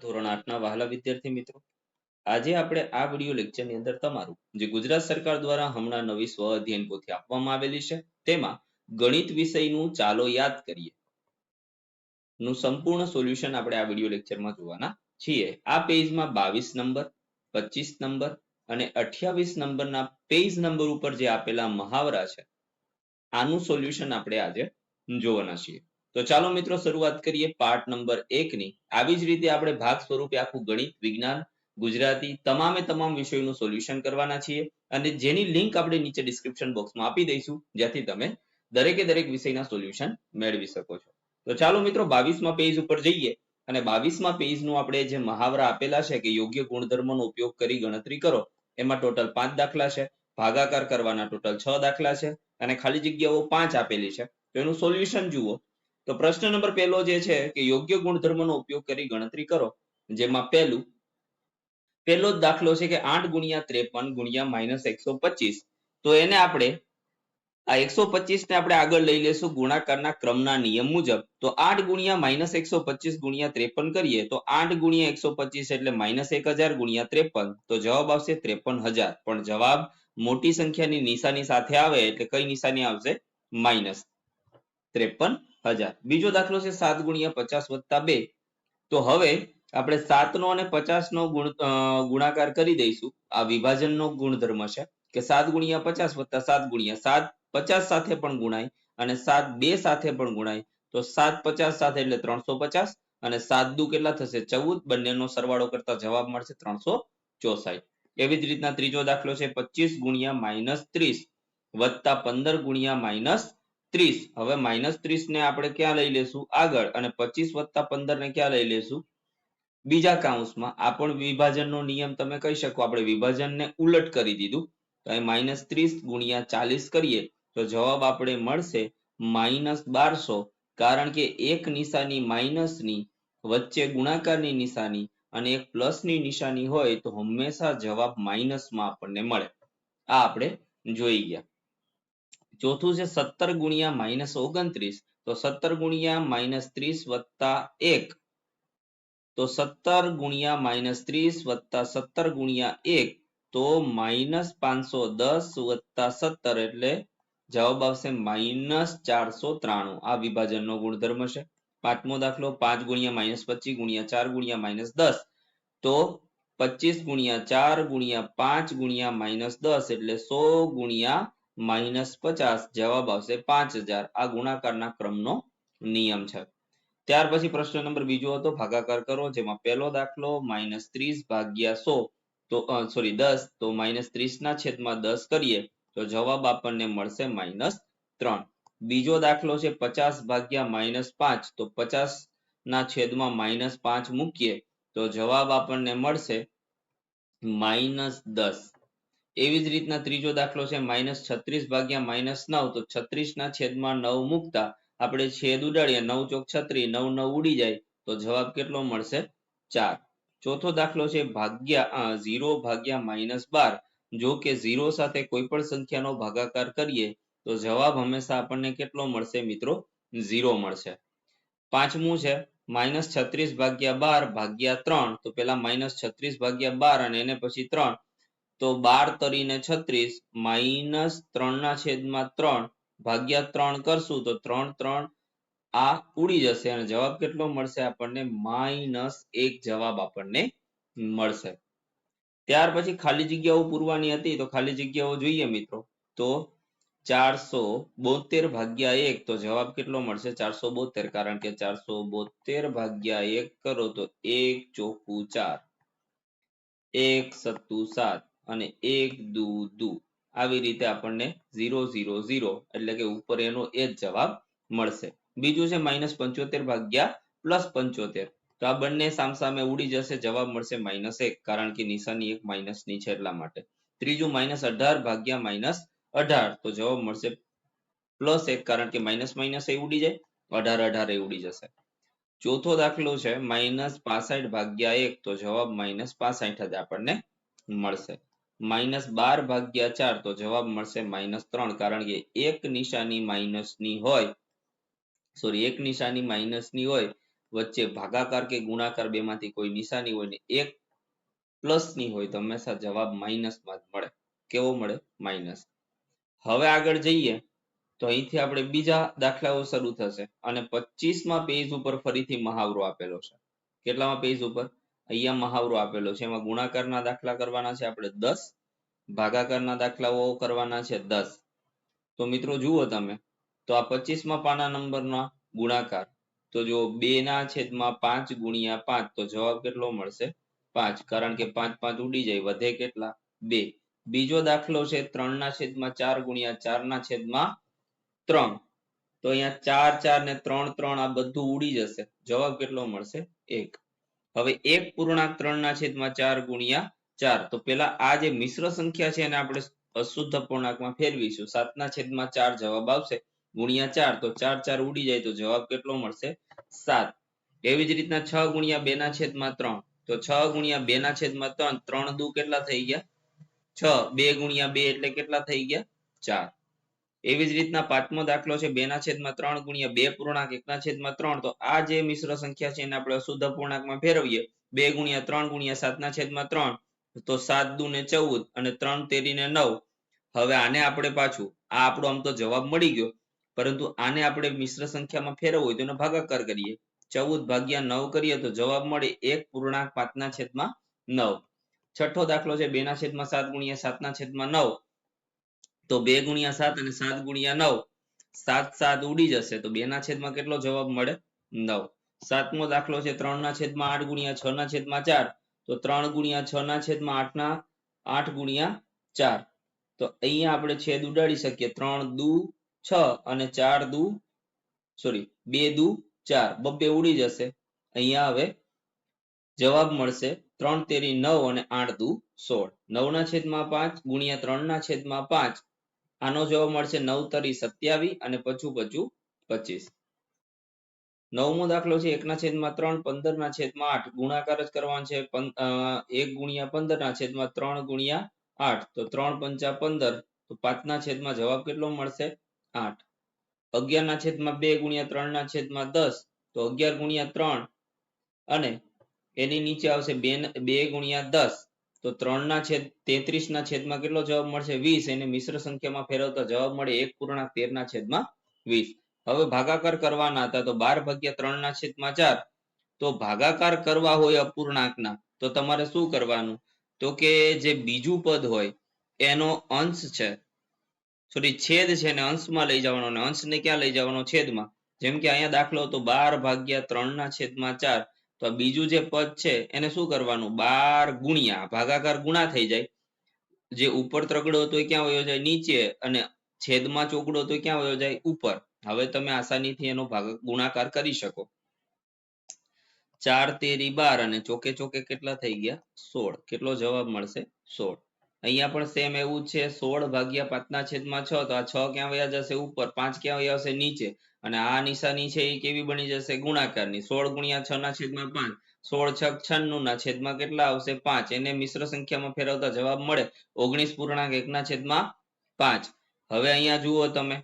ધોરણ આઠના વહાલા વિદ્યાર્થી મિત્રો, આજે આપણે આ વીડિયો લેક્ચરની અંદર તમારું, જે ગુજરાત સરકાર દ્વારા હમણાં નવી સ્વ અધ્યયન પોથી આપવામાં આવેલી છે, તેમાં ગણિત વિષયનું ચાલો યાદ કરીએ. નું સંપૂર્ણ સોલ્યુશન આપણે આ વીડિયો લેક્ચરમાં જોવાના છીએ. આ પેજમાં બાવીસ નંબર પચીસ નંબર અને અઠ્યાવીસ નંબરના પેજ નંબર ઉપર જે આપેલા મહાવરા છે, આનું સોલ્યુશન આપણે આજે જોવાના છીએ. તો ચાલો મિત્રો શરૂઆત કરીએ પાર્ટ નંબર એક ની આવી જ રીતે આપણે ભાગ સ્વરૂપે આખું ગણિત, વિજ્ઞાન, ગુજરાતી તમામે તમામ વિષયોનું સોલ્યુશન કરવાના છીએ અને જેની લિંક આપણે નીચે ડિસ્ક્રિપ્શન બોક્સમાં આપી દઈશું જ્યાંથી તમે દરેકે દરેક વિષયના સોલ્યુશન મેળવી શકો છો. તો ચાલો મિત્રો બાવીસમાં પેજ ઉપર જઈએ અને બાવીસમાં પેજનું આપણે જે મહાવરા આપેલા છે કે યોગ્ય ગુણધર્મનો ઉપયોગ કરી ગણતરી કરો, એમાં ટોટલ પાંચ દાખલા છે, ભાગાકાર કરવાના ટોટલ છ દાખલા છે અને ખાલી જગ્યાઓ પાંચ આપેલી છે. તો એનું સોલ્યુશન જુઓ. તો પ્રશ્ન નંબર પહેલો જે છે કે યોગ્ય ગુણધર્મનો ઉપયોગ કરી ગણતરી કરો. જેમાં પહેલું, પહેલો જ દાખલો છે કે આઠ ગુણ્યા ત્રેપન ગુણ્યા માઇનસ એકસો પચીસ. તો એને આપણે, આ એકસો પચીસ ને આપણે આગળ લઈ લેશું ગુણાકારના ક્રમના નિયમ મુજબ. તો આઠ ગુણ્યા માઇનસ એકસો પચીસ ગુણ્યા ત્રેપન કરીએ, તો આઠ ગુણ્યા એકસો પચીસ એટલે માઇનસ એક હજાર ગુણ્યા ત્રેપન. તો જવાબ આવશે ત્રેપન હજાર. પણ જવાબ મોટી સંખ્યાની નિશાની સાથે આવે, એટલે કઈ નિશાની આવશે? માઇનસ ત્રેપન હજાર. બીજો દાખલો છે સાત ગુણ્યા પચાસ વત્તા બે. તો હવે આપણે સાત નો અને પચાસ નો ગુણ ગુણાકાર કરી દઈશું. આ વિભાજનનો ગુણધર્મ છે કે સાત ગુણ્યા પચાસ વત્તા સાત ગુણ્યા સાત. પચાસ સાથે પણ ગુણાય અને સાત બે સાથે પણ ગુણાય. તો સાત પચાસ સાથે એટલે ત્રણસો પચાસ અને સાત દુ કેટલા થશે? ચૌદ. બંનેનો સરવાળો કરતા જવાબ મળશે ત્રણસો ચોસાઠ. એવી જ રીતના ત્રીજો દાખલો છે પચીસ ગુણ્યા માઇનસ ત્રીસ વત્તા પંદર ગુણ્યા માઇનસ ત્રીસ. હવે માઇનસ ત્રીસ ને આપણે ક્યાં લઈ લેશું? આગળ. અને પચીસ વત્તા પંદર ને ક્યાં લઈ લેશું? બીજા કાઉન્સમાં. આ પણ વિભાજનનો નિયમ તમે કહી શકો. આપણે વિભાજનને ઉલટ કરી દીધું. તો અહીં માઇનસ ત્રીસ ગુણ્યા ચાલીસ કરીએ. તો જવાબ આપણે મળશે માઇનસ બારસો. કારણ કે એક નિશાની માઇનસની વચ્ચે ગુણાકારની નિશાની અને એક પ્લસની નિશાની હોય તો હંમેશા જવાબ માઇનસમાં આપણને મળે. આ આપણે જોઈ ગયા. ચોથું છે સત્તર ગુણ્યા માઇનસ ઓગણત્રીસ. તો સત્તર ગુણ્યા માઇનસ ત્રીસ વત્તા એક. તો સત્તર ગુણ્યા માઇનસ ત્રીસ વત્તા સત્તર ગુણ્યા એક. તો માઇનસ પાંચસો દસ વત્તા સત્તર એટલે જવાબ આવશે માઇનસ ચારસો ત્રાણું. આ વિભાજનનો ગુણધર્મ છે. પાંચમો દાખલો પાંચ ગુણ્યા માઇનસ પચીસ ગુણ્યા ચાર ગુણ્યા માઇનસ દસ. તો પચીસ ગુણ્યા ચાર ગુણ્યા પાંચ ગુણ્યા માઇનસ દસ એટલે સો ગુણ્યા માઇનસ પચાસ જવાબ આવશે પાંચ હજાર. આ ગુણાકારના ક્રમનો નિયમ છે. ત્યાર પછી પ્રશ્ન નંબર બીજો હતો, ભાગાકાર કરો, જેમાં પહેલો દાખલો માઇનસ ત્રીસ ભાગ્યા સો. તો સોરી દસ. તો માઇનસ ત્રીસ ના છેદમાં દસ કરીએ, તો જવાબ આપણને મળશે માઇનસ ત્રણ. બીજો દાખલો છે, પચાસ ભાગ્યા માઇનસ પાંચ. તો પચાસ ના છેદમાં માઇનસ પાંચ મૂકીએ, તો જવાબ આપણને મળશે માઇનસ દસ. એવી જ રીતના ત્રીજો દાખલો છે, માઇનસ છત્રીસ ભાગ્યા માઇનસ નવ, તો છત્રીસ ના છેદમાં નવ મૂકતા આપણે છેદ ઉડાડીએ, નવ ચોક છત્રી, નવ નવ ઉડી જાય, તો જવાબ કેટલો મળશે? ચાર. ચોથો દાખલો છે, ભાગ્યા ઝીરો ભાગ્યા માઇનસ બાર. જો કે ઝીરો સાથે કોઈ પણ સંખ્યાનો ભાગાકાર કરીએ, તો જવાબ હંમેશા આપણને કેટલો મળશે મિત્રો? ઝીરો મળશે. પાંચમું છે, માઇનસ છત્રીસ ભાગ્યા બાર ભાગ્યા ત્રણ, તો પેલા માઇનસ છત્રીસ ભાગ્યા બાર અને એને પછી ત્રણ. તો બાર તરીને છત્રીસ માઇનસ ત્રણ ના છેદમાં ત્રણ ભાગ્યા ત્રણ કરશું તો ત્રણ ત્રણ આ ઉડી જશે અને જવાબ કેટલો મળશે આપણને? માઇનસ એક જવાબ આપણને મળશે. ત્યાર પછી ખાલી જગ્યાઓ પૂરવાની હતી તો ખાલી જગ્યાઓ જોઈએ મિત્રો. તો ચારસો બોતેર ભાગ્યા એક તો જવાબ કેટલો મળશે? ચારસો બોતેર, કારણ કે ચારસો બોતેર ભાગ્યા એક કરો તો એક ચોખ્ખું ચાર. એક સત્તુ સાત. અને એક, દુ દુ. આવી રીતે આપણને ઝીરો ઝીરો ઝીરો એટલે કે ઉપર એનો એ જ જવાબ મળશે. બીજું છે માઇનસ પંચોતેર ભાગ્યા પ્લસ પંચોતેર. તો આ બંને સામસામે ઉડી જશે, જવાબ મળશે માઇનસ એક, કારણ કે નિશાની એક માઇનસની છે એટલા માટે. ત્રીજું માઇનસ અઢાર ભાગ્યા માઇનસ અઢાર. તો જવાબ મળશે પ્લસ એક, કારણ કે માઇનસ માઇનસ એ ઉડી જાય. અઢાર અઢાર એ ઉડી જશે. ચોથો દાખલો છે માઇનસ પાસઠ ભાગ્યા એક. તો જવાબ માઇનસ પાસઠ જ આપણને મળશે. માઇનસ બાર ભાગ્યા ચાર તો જવાબ મળશે માઇનસ ત્રણ, કારણ કે એક નિશાની માઇનસની હોય સોરી એક નિશાની માઇનસની હોય, વચ્ચે ભાગાકાર કે ગુણાકાર બેમાંથી કોઈ નિશાની હોય ને એક પ્લસની હોય તો હંમેશા જવાબ માઇનસમાં જ મળે. કેવો મળે? માઇનસ. હવે આગળ જઈએ, તો અહીંથી આપણે બીજા દાખલાઓ શરૂ થશે અને પચીસમાં પેજ ઉપર ફરીથી મહાવરો આપેલો છે. કેટલામાં પેજ ઉપર? અહીંયા મહાવરો આપેલો છે. એમાં ગુણાકારના દાખલા કરવાના છે આપણે દસ, ભાગાકારના દાખલાઓ કરવાના છે દસ. તો મિત્રો જુઓ તમે, તો આ પચીસમાં પાના નંબરના ગુણાકાર, તો જો બે ના છેદમાં પાંચ ગુણ્યા પાંચ, તો જવાબ કેટલો મળશે? પાંચ, કારણ કે પાંચ પાંચ ઉડી જાય, વધે કેટલા? બે. બીજો દાખલો છે ત્રણ ના છેદમાં ચાર ગુણ્યા ચાર ના છેદમાં ત્રણ. તો અહીંયા ચાર ચાર ને ત્રણ ત્રણ આ બધું ઉડી જશે. જવાબ કેટલો મળશે? એક. હવે એક પૂર્ણાંક ત્રણ ના છેદમાં ચાર ગુણ્યા ચાર. તો પેલા આ જે મિશ્ર સંખ્યા છે એને આપણે અશુદ્ધ પૂર્ણાંકમાં ફેરવીશું. સાત ના છેદમાં ચાર જવાબ આવશે. ગુણ્યા ચાર. તો ચાર ચાર ઉડી જાય તો જવાબ કેટલો મળશે? સાત. એવી જ રીતના છ ગુણ્યા બે ના છેદમાં ત્રણ. તો છ ગુણ્યા બે ના છેદમાં ત્રણ. ત્રણ દુ કેટલા થઈ ગયા? છ. બે ગુણ્યા બે એટલે કેટલા થઈ ગયા? ચાર. એવી જ રીતના પાંચમો દાખલો છે બે ના છેદમાં ત્રણ ગુણ્યા બે પૂર્ણાંક એક ના છેદમાં ત્રણ. તો આ જે મિશ્ર સંખ્યા છે એને આપણે અશુદ્ધ પૂર્ણાંકમાં ફેરવીએ. બે ગુણ્યા ત્રણ ગુણ્યા સાત ના છેદમાં ત્રણ. તો સાત દુ ને ચૌદ અને ત્રણ તેરી ને નવ. હવે આને આપણે પાછું, આ આપણો આમ તો જવાબ મળી ગયો. પરંતુ આને આપણે મિશ્ર સંખ્યામાં ફેરવવું હોય તો એનો ભાગાકાર કરીએ. ચૌદ ભાગ્યા નવ કરીએ તો જવાબ મળે એક પૂર્ણાંક પાંચના છેદમાં નવ. છઠ્ઠો દાખલો છે બે ના છેદમાં સાત ગુણ્યા સાતના છેદમાં નવ. તો બે ગુણ્યા સાત અને સાત ગુણ્યા નવ, સાત સાત ઉડી જશે. તો બે ના છેદમાં કેટલો જવાબ મળે? નવ. સાતમો દાખલો છે ત્રણ ના છેદમાં આઠ ગુણ્યા છ ના છેદમાં ચાર. તો ત્રણ ગુણ્યા છ ના છેદમાં આઠ ના આઠ ગુણ્યા ચાર. તો અહીંયા આપણે છેદ ઉડાડી શકીએ. ત્રણ દુ છ અને ચાર દુ સોરી બે દુ ચાર. બબ્બે ઉડી જશે. અહીંયા હવે જવાબ મળશે ત્રણ તેરી નવ અને આઠ દુ સોળ. નવ ના છેદમાં પાંચ ગુણ્યા ત્રણ ના છેદમાં પાંચ. આનો જવાબ મળશે નવ તરી સત્યાવી અને પચું પચું પચીસ. નવમો દાખલો છે એકના છેદમાં ત્રણ પંદર ના છેદમાં આઠ. ગુણાકાર જ કરવાનો છે એક ગુણ્યા પંદર ના છેદમાં ત્રણ ગુણ્યા આઠ. તો ત્રણ પંચા પંદર, તો પાંચના છેદમાં જવાબ કેટલો મળશે? આઠ. અગિયાર ના છેદમાં બે ગુણ્યા ત્રણ ના છેદમાં દસ, તો અગિયાર ગુણ્યા ત્રણ અને એની નીચે આવશે બે બે ગુણ્યા દસ. તો ત્રણ ના છેદ તેત્રીસ ના છેદમાં કેટલો જવાબ મળશે? વીસ. એને મિશ્ર સંખ્યામાં ફેરવતા જવાબ મળે એક પૂર્ણાંક તેર ના છેદમાં વીસ. હવે ભાગાકાર કરવાના હતા તો બાર ભાગ્યા ત્રણ ના છેદમાં ચાર. તો ભાગાકાર કરવા હોય અપૂર્ણાંકના, તો તમારે શું કરવાનું? તો કે જે બીજું પદ હોય, એનો અંશ છે. સોરી છેદ છે એને અંશમાં લઈ જવાનો અને અંશને ક્યાં લઈ જવાનો? છેદમાં. જેમ કે અહીંયા દાખલો તો બાર ભાગ્યા ત્રણ ના છેદમાં ચાર. તો બીજું જે પદ છે, એને શું કરવાનું? બાર ગુણ્યા, ભાગાકાર ગુણા થઈ જાય. જે ઉપર ત્રગડો હતો એ ક્યાં વયો જાય? નીચે અને છેદમાં ચોકડો હતો ક્યાં વયો જાય? ઉપર. હવે તમે આસાનીથી એનો ભાગ, ગુણાકાર કરી શકો. ચાર, તેરી, બાર અને ચોકે ચોકે કેટલા થઈ ગયા? સોળ. કેટલો જવાબ મળશે? સોળ. અહીંયા પણ સેમ એવું છે. સોળ ભાગ્યા પાંચના છેદમાં છ, તો આ છ ક્યાં વયા જશે? ઉપર. પાંચ ક્યાં વયા હશે? નીચે. અને આ નિશાની છે એ કેવી બની જશે? ગુણાકારની. સોળ ગુણ્યા છ ના છેદમાં પાંચ. સોળ છ છન્નું ના છેદમાં કેટલા આવશે? પાંચ. એને મિશ્ર સંખ્યામાં ફેરવતા જવાબ મળે. ઓગણીસ પૂર્ણાંક એક ના છેદમાં પાંચ. હવે અહીંયા જુઓ તમે.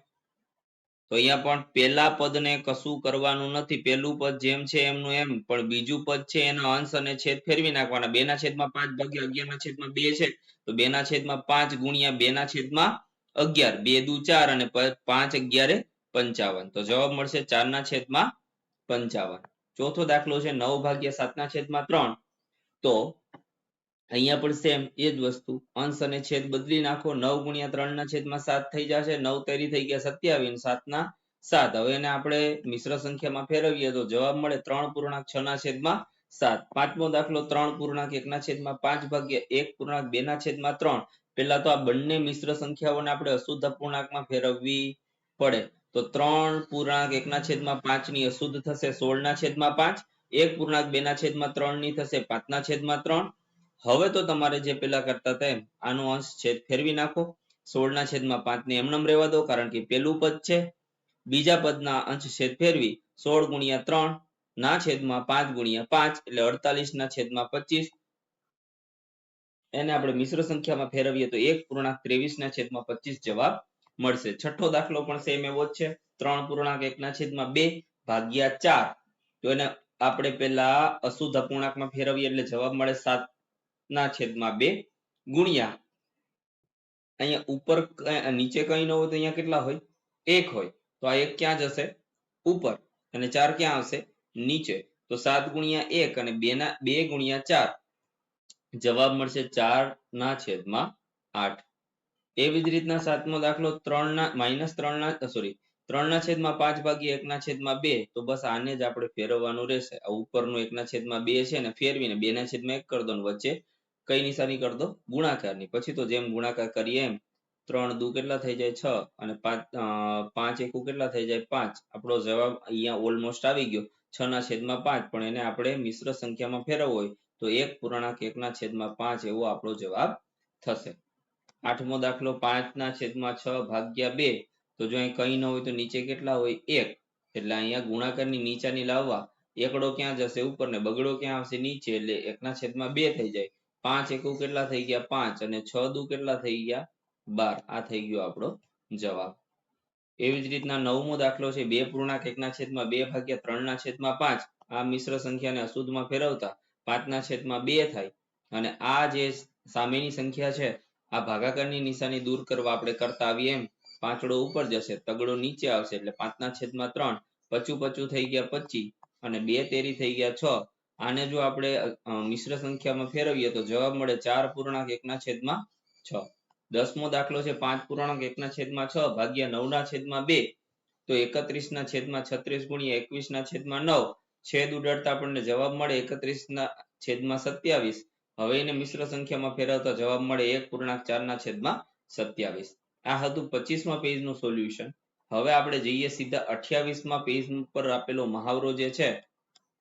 તો અહીંયા પણ પેલા પદને કશું કરવાનું નથી. પેલું પદ જેમ છે એમનું એમ. પણ બીજું પદ છે એના અંશ અને છેદ ફેરવી નાખવાના. બે ના છેદમાં પાંચ ભાગ્યા અગિયાર ના છેદમાં બે છે. તો બે ના છેદમાં પાંચ ગુણ્યા બે ના છેદમાં અગિયાર. બે દુ ચાર અને પાંચ અગિયારે પંચાવન. તો જવાબ મળશે ચાર ના છેદમાં પંચાવન. ચોથો દાખલો છે નવ ભાગ્યા સાત ના છેદમાં ત્રણ. તો અહીંયા પણ સેમ એ જ વસ્તુ. અંશ અને છેદ બદલી નાખો. નવ ગુણ્યા ત્રણ ના છેદમાં સાત થઈ જશે. નવ તેરી થઈ ગયા સત્યાવીસ સાત ના સાત. હવે એને આપણે મિશ્ર સંખ્યામાં ફેરવીએ તો જવાબ મળે ત્રણ પૂર્ણાંક છ ના છેદમાં સાત. પાંચમો દાખલો ત્રણ પૂર્ણાંક એક ના છેદમાં પાંચ ભાગ્યા એક પૂર્ણાંક બે ના છેદમાં ત્રણ. પેલા તો આ બંને મિશ્ર સંખ્યાઓને આપણે અશુદ્ધ અપૂર્ણાંકમાં ફેરવવી પડે. તો ત્રણ પૂર્ણાંક એકના છેદમાં પાંચની અશુદ્ધ થશે સોળ ના છેદમાં પાંચ, એક પૂર્ણાંક બે ના છેદમાં ત્રણની થશે પાંચ ના છેદમાં ત્રણ. હવે તો તમારે જે પેલા કરતા હતા એમ, આનો અંશ છેદ ફેરવી નાખો. સોળ ના છેદમાં પાંચ ને એમનેમ રહેવા દો, કારણ કે પેલું પદ છે. બીજા પદના અંશ છેદ ફેરવી, સોળ ગુણ્યા ત્રણ, ના છેદમાં પાંચ ગુણ્યા પાંચ, એટલે અડતાલીસ ના છેદમાં પચીસ. એને આપણે મિશ્ર સંખ્યામાં ફેરવીએ તો એક પૂર્ણાંક ત્રેવીસ ના છેદમાં પચીસ જવાબ મળશે. છઠ્ઠો દાખલો પણ સેમ એવો જ છે. ત્રણ પૂર્ણાંક એકના છેદમાં બે ભાગ્યા ચાર. તો એને આપણે પેલા અશુદ્ધ અપૂર્ણાંકમાં ફેરવીએ એટલે જવાબ મળે સાત ના છેદમાં બે ગુણ્યા. અહીંયા ઉપર નીચે કઈ ન હોય તો અહીંયા કેટલા હોય? એક હોય. તો આ એક ક્યાં જશે? ઉપર. અને ચાર ક્યાં આવશે? નીચે. તો સાત ગુણ્યા એક અને બે ના, બે ગુણ્યા ચાર. જવાબ મળશે ચાર ના છેદમાં આઠ. એવી જ રીતના સાતમો દાખલો ત્રણ ના માઇનસ ત્રણ ના સોરી ત્રણ ના છેદમાં પાંચ ભાગી એક ના છેદમાં બે, તો બસ આને જ આપણે ફેરવવાનું રહેશે. આ ઉપરનું એક ના છેદમાં બે છે ને ફેરવીને બે ના છેદમાં એક કરી દો વચ્ચે કઈ નિશાની કરી દો? ગુણાકારની. પછી તો જેમ ગુણાકાર કરીએ એમ ત્રણ દુ કેટલા થઈ જાય? છ અને પાંચ પાંચ એકુ કેટલા થઈ જાય? પાંચ. આપણો જવાબ અહીંયા ઓલમોસ્ટ આવી ગયો. છ ના છેદમાં પાંચ, પણ એને આપણે મિશ્ર સંખ્યામાં ફેરવવો હોય તો એક પૂર્ણાંક એક ના છેદમાં પાંચ એવો આપણો જવાબ થશે. આઠમો દાખલો પાંચ ના છેદમાં છ ભાગ્યા બે. તો જો અહીં કઈ ન હોય તો નીચે કેટલા હોય? એક. એટલે અહીંયા ગુણાકારની નીચાની લાવવા. એકડો ક્યાં જશે? ઉપર ને બગડો ક્યાં આવશે? નીચે. એટલે એકના છેદમાં બે થઈ જાય. પાંચ એકુ કેટલા થઈ ગયા? પાંચ. અને છ દુ કેટલા થઈ ગયા? બાર. આ થઈ ગયો આપણો જવાબ. એવી જ રીતના નવમો દાખલો છે. બે પૂર્ણાંક એકના છેદમાં બે ભાગ્યા ત્રણ ના છેદમાં પાંચ. આ મિશ્ર સંખ્યાને અશુદ્ધમાં ફેરવતા પાંચના છેદમાં બે થાય. અને આ જે સામેની સંખ્યા છે આ ભાગાકારની નિશાની દૂર કરવા આપણે કરતા આવીએ એમ. પાંચડો ઉપર જશે, તગડો નીચે આવશે, એટલે પાંચના છેદમાં ત્રણ, પચું પચું થઈ ગયા પચી અને બે તેરી થઈ ગયા છ. આને જો આપણે મિશ્ર સંખ્યામાં ફેરવીએ તો જવાબ મળે ચાર પૂર્ણાંક એકના છેદમાં છ. દસમો દાખલો છે પાંચ પૂર્ણાંક એકના છેદમાં છ ભાગ્યા નવના છેદમાં બે. તો એકત્રીસ ના છેદમાં છત્રીસ ગુણ્યા એકવીસ ના છેદમાં નવ. છેદ ઉડાડતા આપણને જવાબ મળે એકત્રીસ ના છેદમાં સત્યાવીસ. હવે એને મિશ્ર સંખ્યામાં ફેરવતા જવાબ મળે એક પૂર્ણાંક ચાર ના છેદમાં સત્યાવીસ. આ હતું પચીસમાં પેજનું સોલ્યુશન. હવે આપણે જઈએ સીધા અઠ્યાવીસમા પેજ પર આપેલો મહાવરો જે છે,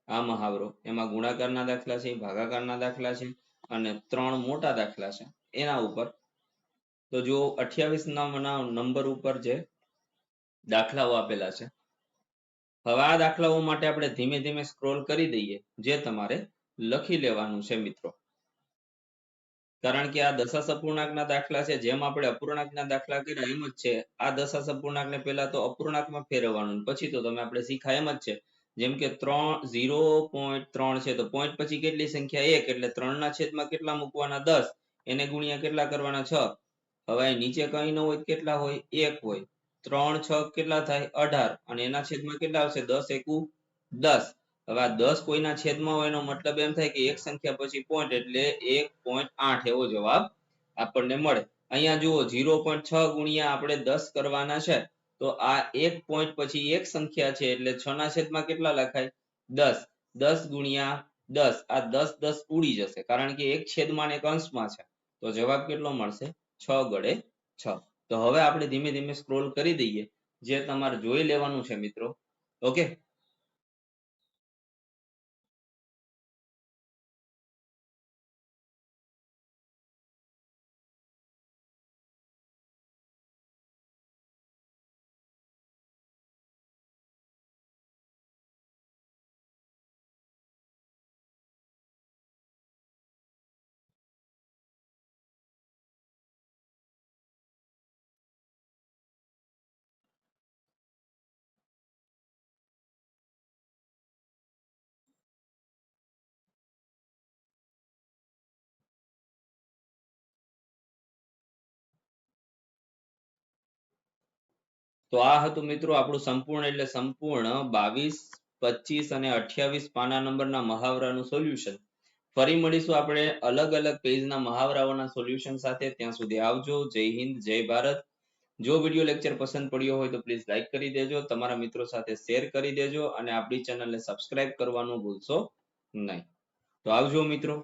આ મહાવરો. એમાં ગુણાકારના દાખલા છે, ભાગાકારના દાખલા છે અને ત્રણ મોટા દાખલા છે. એના ઉપર, તો જો અઠ્યાવીસ નંબર ઉપર જે દાખલાઓ આપેલા છે. હવે આ દાખલાઓ માટે આપણે ધીમે ધીમે સ્ક્રોલ કરી દઈએ, જે તમારે લખી લેવાનું છે મિત્રો. કારણ કે આ દશા સંપૂર્ણાંકના દાખલા છે, જેમ આપણે અપૂર્ણાંકના દાખલા કર્યા એમ જ છે. આ દશા અપૂર્ણાંકને પહેલા તો અપૂર્ણાંકમાં ફેરવવાનું, પછી તો તમે આપણે શીખાય એમ જ છે. જેમ કે ત્રણ, ઝીરો પોઈન્ટ ત્રણ છે, તો પોઈન્ટ પછી કેટલી સંખ્યા? એક, એટલે ત્રણના છેદમાં કેટલા મૂકવાના? દસ. એને ગુણ્યા કેટલા કરવાના? છ. હવે નીચે કઈ ન હોય કેટલા હોય? એક હોય. ત્રણ, છ કેટલા થાય? અઢાર. અને એના છેદમાં કેટલા આવશે? દસ એકુ દસ. હવે આ દસ કોઈના છેદમાં હોય એનો મતલબ એમ થાય કે એક સંખ્યા પછી પોઈન્ટ એટલે એક પોઈન્ટ આઠ એવો જવાબ આપણને મળે. અહીંયા જુઓ ઝીરો પોઈન્ટ છ ગુણ્યા આપણે દસ કરવાના છે, તો આ એક પોઈન્ટ પછી એક સંખ્યા છે એટલે છ ના છેદમાં કેટલા લખાય? દસ. દસ ગુણ્યા દસ. આ દસ દસ ઉડી જશે, કારણ કે એક છેદમાં એક અંશમાં છે. તો જવાબ કેટલો મળશે? છ ગડે છ. તો હવે આપણે ધીમે ધીમે સ્ક્રોલ કરી દઈએ. જે તમારે જોઈ લેવાનું છે મિત્રો. ઓકે તો આ હતું મિત્રો આપણું સંપૂર્ણ એટલે સંપૂર્ણ બાવીસ, પચીસ અને અઠ્યાવીસ પાના નંબરના મહાવરાનું સોલ્યુશન ફરી મળીશું આપણે અલગ અલગ પેજના મહાવરાઓના સોલ્યુશન સાથે. ત્યાં સુધી આવજો. જય હિન્દ, જય ભારત. જો વીડિયો લેક્ચર પસંદ પડ્યો હોય તો પ્લીઝ લાઇક કરી દેજો. તમારા મિત્રો સાથે શેર કરી દેજો અને આપણી ચેનલને સબસ્ક્રાઇબ કરવાનું ભૂલશો નહીં. તો આવજો મિત્રો.